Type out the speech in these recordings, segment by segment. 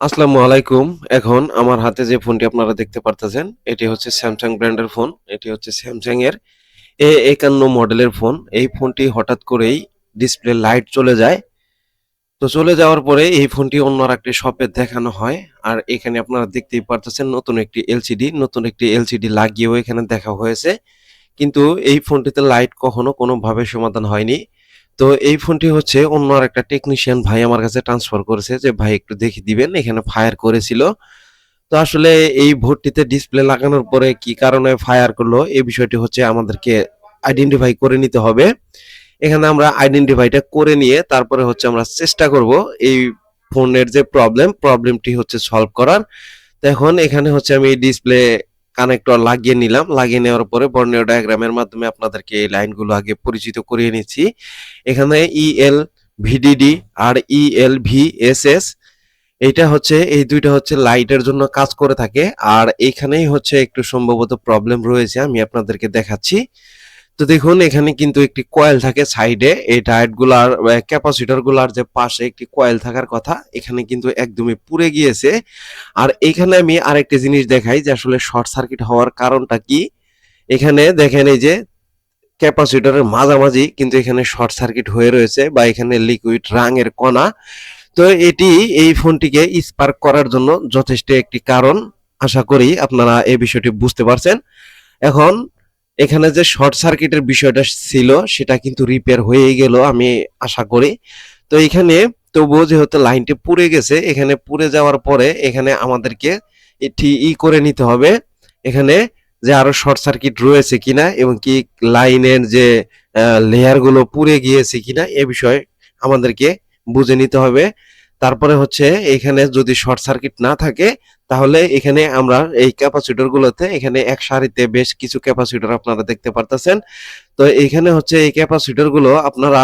আসসালামু আলাইকুম। এখন আমার হাতে যে ফোনটি আপনারা দেখতে পারতেছেন, এটি হচ্ছে স্যামসাং ব্র্যান্ডের ফোন এটি হচ্ছে স্যামসাং এর এ একান্ন মডেলের ফোন এই ফোনটি হঠাৎ করেই ডিসপ্লে লাইট চলে যায়। তো চলে যাওয়ার পরে এই ফোনটি অন্য আর একটি শপে দেখানো হয়। আর এখানে আপনারা দেখতেই পারতেছেন, নতুন একটি এলসিডি নতুন একটি এলসিডি লাগিয়েও এখানে দেখা হয়েছে। কিন্তু এই ফোনটিতে লাইট কখনো কোনোভাবে সমাধান হয়নি। তো এই ফোনটি হচ্ছে অন্য আর একটা টেকনিশিয়ান ভাই আমার কাছে ট্রান্সফার করেছে যে, ভাই, একটু দেখে দিবেন, এখানে ফায়ার করেছিল। তো আসলে এই ভোটটিতে ডিসপ্লে লাগানোর পরে কি কারণে ফায়ার করল, এই বিষয়টি হচ্ছে আমাদেরকে আইডেন্টিফাই করে নিতে হবে। এখানে আমরা আইডেন্টিফাইটা করে নিয়ে তারপরে হচ্ছে আমরা চেষ্টা করব এই ফোনের যে প্রবলেম প্রবলেমটি হচ্ছে সলভ করার। তো এখন এখানে হচ্ছে আমি ডিসপ্লে কানেক্টর লাগিয়ে নিলাম। লাগিয়ে নেওয়ার পরে বর্ণীয় ডায়াগ্রামের মাধ্যমে আপনাদেরকে এই লাইনগুলো আগে পরিচিত করিয়ে নিচ্ছি। এখানে ইএল ভিডিডি আর ইএল এস এইটা হচ্ছে, এই দুইটা হচ্ছে লাইটের জন্য কাজ করে থাকে। আর এইখানেই হচ্ছে একটু সম্ভবত প্রবলেম রয়েছে, আমি আপনাদেরকে দেখাচ্ছি। তো দেখুন, এখানে কিন্তু একটি কয়েল থাকে সাইডে এই ডায়েটগুলার ক্যাপাসিটরগুলার যে পাশে একটি কয়েল থাকার কথা, এখানে কিন্তু একদমই পুড়ে গিয়েছে। আর এখানে আমি আরেকটি জিনিস দেখাই যে আসলে শর্ট সার্কিট হওয়ার কারণটা কি। এখানে দেখেন এই যে ক্যাপাসিটরের মাঝামাঝি কিন্তু এখানে শর্ট সার্কিট হয়ে রয়েছে বা এখানে লিকুইড রাঙের কণা। তো এটি, এই ফোনটিকে স্পার্ক করার জন্য যথেষ্ট একটি কারণ। আশা করি আপনারা এই বিষয়টি বুঝতে পারছেন। এখন এখানে যে শর্ট সার্কিটের বিষয়টা ছিল, সেটা কিন্তু রিপেয়ার হয়ে গেল, আমি আশা করি। তো এখানে তবুও যেহেতু লাইনটি পুড়ে গেছে, এখানে পুড়ে যাওয়ার পরে এখানে আমাদেরকে এটি ই করে নিতে হবে। এখানে যে আরও শর্ট সার্কিট রয়েছে কিনা এবং কি লাইনের যে লেয়ারগুলো পুড়ে গিয়েছে কিনা, এ বিষয়ে আমাদেরকে বুঝে নিতে হবে। তারপরে হচ্ছে এখানে যদি শর্ট সার্কিট না থাকে, তাহলে এখানে আমরা এই ক্যাপাসিটর গুলোতে এখানে এক সারিতে বেশ কিছু ক্যাপাসিটর আপনারা দেখতে পারতেছেন। তো এখানে হচ্ছে এই ক্যাপাসিটরগুলো আপনারা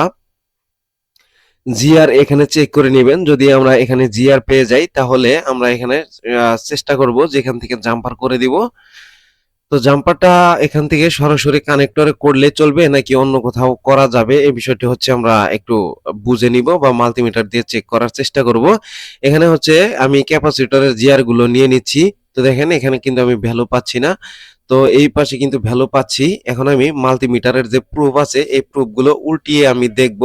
জিআর এখানে চেক করে নেবেন। যদি আমরা এখানে জিআর পেয়ে যাই, তাহলে আমরা এখানে চেষ্টা করব যেখান থেকে জাম্পার করে দিব। তো জাম্পারটা এখান থেকে সরাসরি কানেক্টরে করলে চলবে নাকি অন্য কোথাও করা যাবে? এই বিষয়টি হচ্ছে আমরা একটু বুঝে নিব বা মাল্টিমিটার দিয়ে চেক করার চেষ্টা করব। এখানে হচ্ছে আমি ক্যাপাসিটরেরগুলো নিয়ে নিচ্ছি। তো দেখেন, এখানে কিন্তু আমি ভ্যালু পাচ্ছি না। তো এই পাশে কিন্তু ভ্যালু পাচ্ছি। এখন আমি মাল্টিমিটারের যে প্রুফ আছে, এই প্রুফগুলো উল্টিয়ে আমি দেখব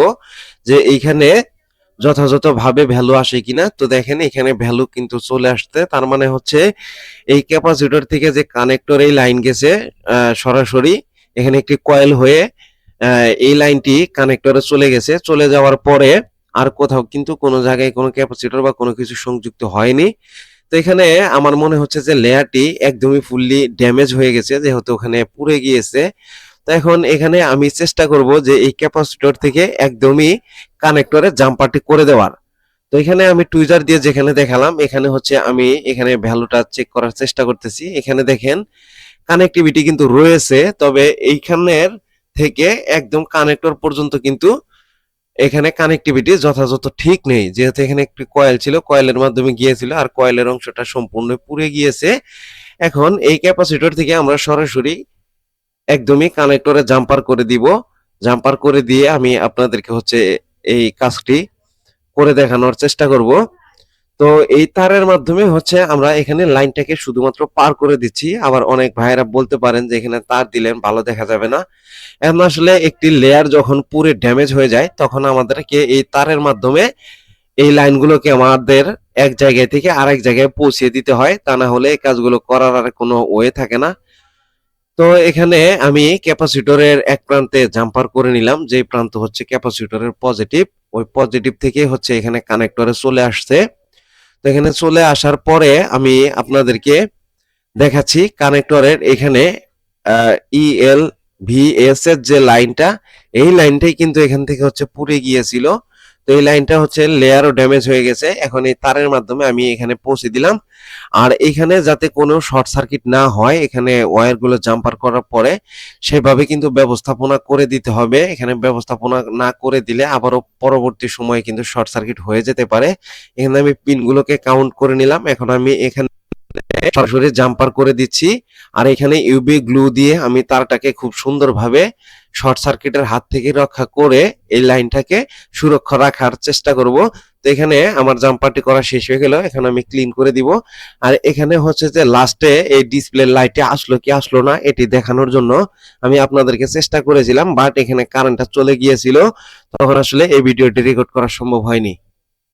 যে এইখানে যথাযথভাবে ভ্যালু আসে কিনা, তো দেখেন এখানে ভ্যালু কিন্তু চলে আসতে তার মানে হচ্ছে এই ক্যাপাসিটর থেকে যে কানেক্টর এই লাইন গেছে সরাসরি এখানে একটি কয়েল হয়ে এই লাইনটি কানেক্টরে চলে গেছে। চলে যাওয়ার পরে আর কোথাও কিন্তু কোনো জায়গায় কোনো ক্যাপাসিটর বা কোনো কিছু সংযুক্ত হয়নি। তো এখানে আমার মনে হচ্ছে যে লেয়ারটি একদমই ফুললি ড্যামেজ হয়ে গেছে, যেহেতু ওখানে পুড়ে গিয়েছে। তো এখন এখানে আমি চেষ্টা করব যে এই ক্যাপাসিটর থেকে একদমই কানেক্টরে জাম্পারটি করে দেওয়ার। তো এখানে আমি টুইজার দিয়ে যেখানে দেখালাম, এখানে হচ্ছে আমি এখানে ভ্যালুটা চেক করার চেষ্টা করতেছি। এখানে দেখেন কানেক্টিভিটি কিন্তু রয়েছে, তবে এইখানের থেকে একদম কানেক্টর পর্যন্ত কিন্তু এখানে কানেক্টিভিটি যথাযথ ঠিক নেই। যেহেতু এখানে একটি কয়েল ছিল কয়েলের মাধ্যমে গিয়েছিল, আর কয়েলের অংশটা সম্পূর্ণ পুড়ে গিয়েছে। এখন এই ক্যাপাসিটর থেকে আমরা সরাসরি একদমই কানেক্টরে জাম্পার করে দিব। জাম্পার করে দিয়ে আমি আপনাদেরকে হচ্ছে এই কাজটি করে দেখানোর চেষ্টা করব। তো এই তারের মাধ্যমে হচ্ছে আমরা এখানে লাইনটাকে শুধুমাত্র পার করে দিচ্ছি। আবার অনেক ভাইয়েরা বলতে পারেন যে এখানে তার দিলেন, ভালো দেখা যাবে না। এখন আসলে একটি লেয়ার যখন পুরো ড্যামেজ হয়ে যায়, তখন আমাদেরকে এই তারের মাধ্যমে এই লাইনগুলোকে আমাদের এক জায়গায় থেকে আরেক জায়গায় পৌঁছে দিতে হয়। তা না হলে এই কাজগুলো করার আর কোনো ওয়ে থাকে না। তো এখানে আমি ক্যাপাসিটরের এক প্রান্তে জাম্পার করে নিলাম যে প্রান্ত হচ্ছে ক্যাপাসিটরের পজিটিভ, ওই পজিটিভ থেকে হচ্ছে এখানে কানেক্টরে চলে আসছে। তো এখানে চলে আসার পরে আমি আপনাদেরকে দেখাচ্ছি কানেক্টরের এখানে ইএল ভিএস এর যে লাইনটা, এই লাইনটাই কিন্তু এখান থেকে হচ্ছে পুড়ে গিয়েছিল। তো এই লাইনটা হচ্ছে লেয়ারও ড্যামেজ হয়ে গেছে। এখন এই তারের মাধ্যমে আমি এখানে পৌঁছে দিলাম। আর এখানে যাতে কোনো শর্ট সার্কিট না হয়, এখানে ওয়্যারগুলো জাম্পার করার পরে সেভাবে কিন্তু ব্যবস্থাপনা করে দিতে হবে। এখানে ব্যবস্থাপনা না করে দিলে আবারও পরবর্তী সময়ে কিন্তু শর্ট সার্কিট হয়ে যেতে পারে। এখানে আমি পিনগুলোকে কাউন্ট করে নিলাম। এখন আমি এখানে সরাসরি জাম্পার করে দিচ্ছি। আর এখানে ইউবি গ্লু দিয়ে আমি তারটাকে খুব সুন্দরভাবে শর্ট সার্কিটের হাত থেকে রক্ষা করে এই লাইনটাকে সুরক্ষা রাখার চেষ্টা করব। তো এখানে আমার জাম্পারটি করা শেষ হয়ে গেল। এখানে আমি ক্লিন করে দিব। আর এখানে হচ্ছে যে লাস্টে এই ডিসপ্লে লাইটে আসলো কি আসলো না, এটি দেখানোর জন্য আমি আপনাদেরকে চেষ্টা করেছিলাম বাট এখানে কারেন্টটা চলে গিয়েছিল। তখন আসলে এই ভিডিওটি রেকর্ড করা সম্ভব হয়নি।